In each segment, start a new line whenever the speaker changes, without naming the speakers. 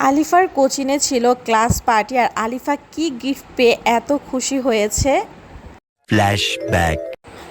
আলিফার কোচিনে ছিল class party আর আলিফা কি gift পেয়ে এত খুশি হয়েছে.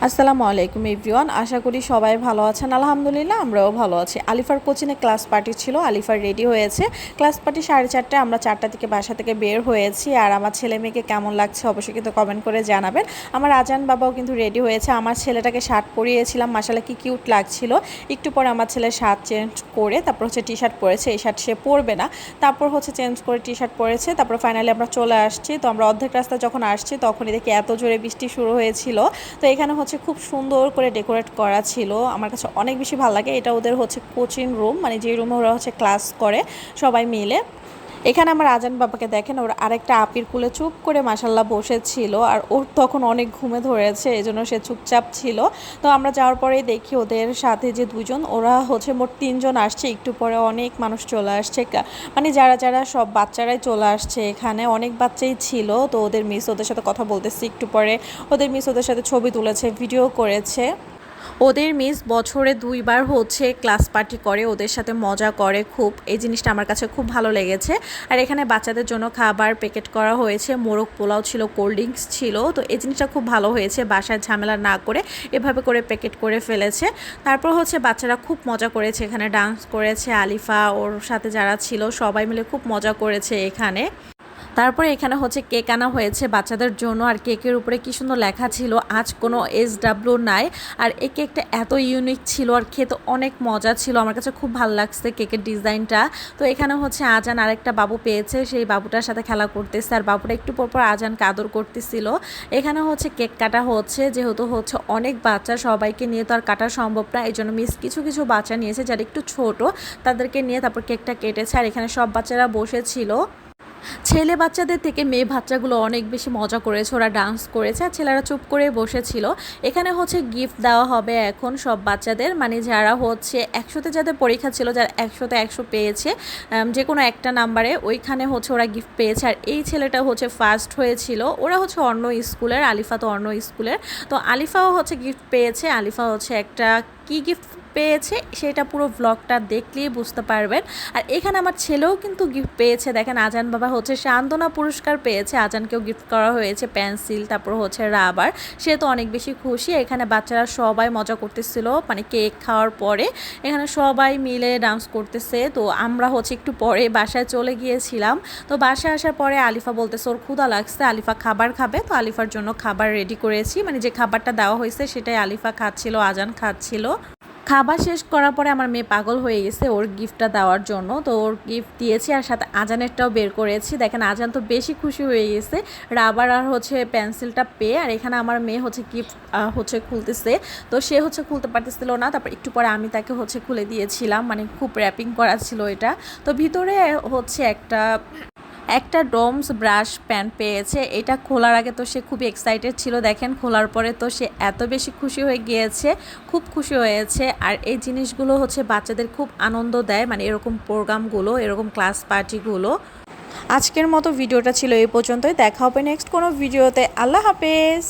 আসসালামু আলাইকুম, এভরিওয়ান। আশা করি সবাই ভালো আছেন। আলহামদুলিল্লাহ, আমরাও ভালো আছি। আলিফার কোচিনে ক্লাস পার্টি ছিল, আলিফার রেডি হয়েছে। ক্লাস পার্টি সাড়ে চারটায় আমরা চারটা থেকে বাসা থেকে বের হয়েছি। আর আমার ছেলে মেয়েকে কেমন লাগছে অবশ্যই কিন্তু কমেন্ট করে জানাবেন। আমার আজান বাবাও কিন্তু রেডি হয়েছে। আমার ছেলেটাকে শার্ট পরিয়েছিলাম। মাসালা কি কিউট লাগছিল। একটু পরে আমার ছেলে শার্ট চেঞ্জ করে, তারপর হচ্ছে টি শার্ট পরেছে। এই শার্ট সে পরবে না। তারপর হচ্ছে চেঞ্জ করে টি শার্ট পরেছে। তারপর ফাইনালি আমরা চলে আসছি। তো আমরা অর্ধেক রাস্তা যখন আসছি, তখনই দেখি এত জোরে বৃষ্টি শুরু হয়েছিল। তো এখানে হচ্ছে খুব সুন্দর করে ডেকোরেট করা ছিল। আমার কাছে অনেক বেশি ভালো লাগে। এটা ওদের হচ্ছে কোচিং রুম মানে যে রুমে ওরা হচ্ছে ক্লাস করে সবাই মিলে। এখানে আমার আজান বাবাকে দেখেন, ওর আরেকটা আপির কুলে চুপ করে মাসাল্লাহ বসেছিল আর ওর তখন অনেক ঘুমে ধরেছে এই জন্য সে চুপচাপ ছিল। তো আমরা যাওয়ার পরেই দেখি ওদের সাথে যে দুজন, ওরা হচ্ছে মোট তিনজন আসছে, একটু পরে অনেক মানুষ চলে আসছে। মানে যারা যারা সব বাচ্চারাই চলে আসছে এখানে, অনেক বাচ্চাই ছিল। তো ওদের মিস ওদের সাথে কথা বলতেছি, একটু পরে ওদের মিস ওদের সাথে ছবি তুলেছে, ভিডিও করেছে। ওদের মিস বছরে দুইবার হচ্ছে ক্লাস পার্টি করে, ওদের সাথে মজা করে খুব। এই জিনিসটা আমার কাছে খুব ভালো লেগেছে। আর এখানে বাচ্চাদের জন্য খাবার প্যাকেট করা হয়েছে, মোরগ পোলাও ছিল কোল্ড ড্রিঙ্কস ছিল, তো এই জিনিসটা খুব ভালো হয়েছে, বাসায় ঝামেলা না করে এভাবে করে প্যাকেট করে ফেলেছে। তারপর হচ্ছে বাচ্চারা খুব মজা করেছে এখানে ডান্স করেছে, আলিফা ওর সাথে যারা ছিল সবাই মিলে খুব মজা করেছে এখানে। তারপরে এখানে হচ্ছে কেক আনা হয়েছে বাচ্চাদের জন্য। আর কেকের উপরে কি সুন্দর লেখা ছিল, আজ কোনো এস ডাব্লিউ নাই। আর এই কেকটা এত ইউনিক ছিল আর খেতে অনেক মজা ছিল। আমার কাছে খুব ভালো লাগছে কেকের ডিজাইনটা। তো এখানে হচ্ছে আজান আরেকটা বাবু পেয়েছে, সেই বাবুটার সাথে খেলা করতেছে। আর বাবুটা একটু পর পর আজানকে আদর করতেছিল। এখানে হচ্ছে কেক কাটা হচ্ছে, যেহেতু হচ্ছে অনেক বাচ্চা, সবাইকে নিয়ে তো আর কাটা সম্ভব না। এই জন্য মিস কিছু কিছু বাচ্চা নিয়েছে যারা একটু ছোট, তাদেরকে নিয়ে তারপর কেকটা কেটেছে। আর এখানে সব বাচ্চারা বসেছিল। ছেলে বাচ্চাদের থেকে মেয়ে বাচ্চাগুলো অনেক বেশি মজা করেছে, ওরা ডান্স করেছে, আর ছেলেরা চুপ করে বসেছিল। এখানে হচ্ছে গিফট দেওয়া হবে এখন সব বাচ্চাদের। মানে যারা হচ্ছে একশোতে যাদের পরীক্ষা ছিল, যারা একশোতে একশো পেয়েছে যে কোনো একটা নাম্বারে ওইখানে হচ্ছে ওরা গিফট পেয়েছে। আর এই ছেলেটা হচ্ছে ফার্স্ট হয়েছিল। ওরা হচ্ছে অন্য স্কুলের, আলিফা তো অন্য স্কুলের। তো আলিফাও হচ্ছে গিফট পেয়েছে। আলিফা হচ্ছে একটা কি গিফট পেয়েছে সেটা পুরো ব্লগটা দেখলেই বুঝতে পারবেন। আর এখানে আমার ছেলেও কিন্তু গিফট পেয়েছে। দেখেন আজান বাবা হচ্ছে সান্ত্বনা পুরস্কার পেয়েছে। আজানকেও গিফট করা হয়েছে পেন্সিল তারপর হচ্ছে রাবার সে তো অনেক বেশি খুশি। এখানে বাচ্চারা সবাই মজা করতেছিল মানে কেক খাওয়ার পরে। এখানে সবাই মিলে ডান্স করতেছে। তো আমরা হচ্ছে একটু পরে বাসায় চলে গিয়েছিলাম। তো বাসায় আসার পরে আলিফা বলতেছে, ওর ক্ষুধা লাগছে। আলিফা খাবার খাবে। তো আলিফার জন্য খাবার রেডি করেছি। মানে যে খাবারটা দেওয়া হয়েছে সেটাই আলিফা খাচ্ছিল, আজান খাচ্ছিল। খাবার শেষ করার পরে আমার মেয়ে পাগল হয়ে গেছে ওর গিফটটা দেওয়ার জন্য। তো ওর গিফট দিয়েছি আর সাথে আজানেরটাও বের করেছি। দেখেন, আজান তো বেশি খুশি হয়ে গেছে। রাবার আর হচ্ছে পেন্সিলটা পেয়ে, আর এখানে আমার মেয়ে হচ্ছে গিফট হচ্ছে খুলতেছে। তো সে হচ্ছে খুলতে পারতেছিল না। তারপর একটু পরে আমি তাকে হচ্ছে খুলে দিয়েছিলাম। মানে খুব র্যাপিং করা ছিল এটা। তো ভিতরে হচ্ছে একটা একটা ডোমস ব্রাশ প্যান পেয়েছে। এটা খোলার আগে তো সে খুব এক্সাইটেড ছিল। দেখেন, খোলার পরে তো সে এত বেশি খুশি হয়ে গিয়েছে, খুব খুশি হয়েছে। আর এই জিনিসগুলো হচ্ছে বাচ্চাদের খুব আনন্দ দেয় মানে এরকম প্রোগ্রামগুলো, এরকম ক্লাস পার্টিগুলো আজকের মতো ভিডিওটা ছিল এই পর্যন্তই। দেখা হবে নেক্সট কোনো ভিডিওতে। আল্লাহ হাফেজ।